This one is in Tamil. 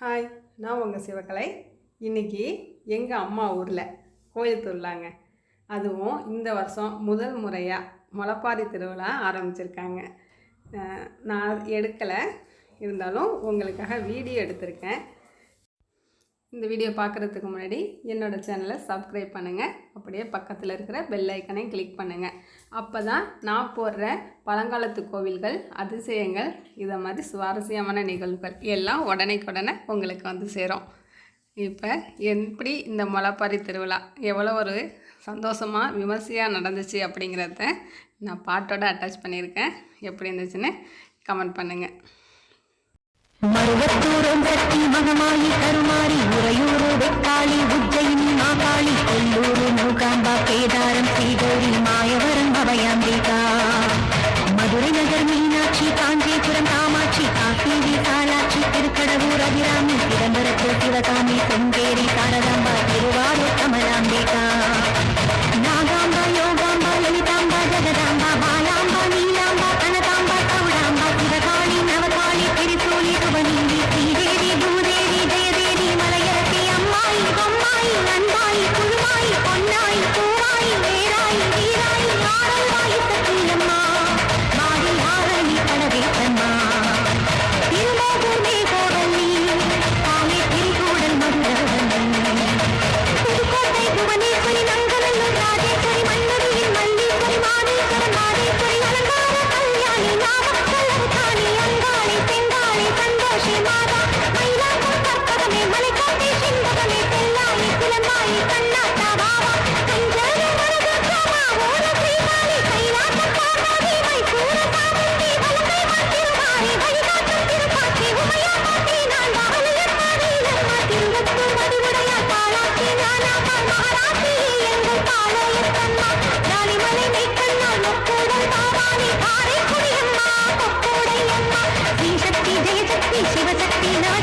ஹாய் நான் உங்கள் சிவகலை. இன்னைக்கு எங்கள் அம்மா ஊரில் கோயில் திருவிழாங்க அதுவும் இந்த வருஷம் முதல் முறையாக முளப்பாரி திருவிழா ஆரம்பிச்சிருக்காங்க. நான் எடுக்கலை. இருந்தாலும் உங்களுக்காக வீடியோ எடுத்திருக்கேன். இந்த வீடியோ பார்க்குறதுக்கு முன்னாடி என்னோடய சேனலை சப்ஸ்கிரைப் பண்ணுங்கள் அப்படியே பக்கத்தில் இருக்கிற பெல் ஐக்கனை கிளிக் பண்ணுங்கள் அப்போ தான் நான் போடுற பழங்காலத்து கோவில்கள் அதிசயங்கள் இதை மாதிரி சுவாரஸ்யமான நிகழ்வுகள் எல்லாம் உடனேக்குடனே உங்களுக்கு வந்து சேரும். இப்போ எப்படி இந்த முளைப்பாரி திருவிழா எவ்வளோ ஒரு சந்தோஷமாக விமர்சையாக நடந்துச்சு அப்படிங்கிறத நான் பாட்டோட அட்டாச் பண்ணியிருக்கேன். எப்படி இருந்துச்சுன்னு கமெண்ட் பண்ணுங்கள் மருவத்தூரம் சக்தி மகமாயி கருமாரி உறையூரு வெக்காளி உஜ்ஜயினி மாகாளி கொல்லூரு மூகாம்பா கேதாரம் ஸ்ரீகோரி மாயவரம் அபயாம்பிகா மதுரை நகர் மீனாட்சி காஞ்சிபுரம் காமாட்சி காசிவி காலாட்சி திருக்கடவூர் அபிராமி சிதம்பரத்தில் சிவகாமி பொங்கேரி சாரதாம்பா திருவாரூர் கமலாம்பிகா. శివశక్తి నా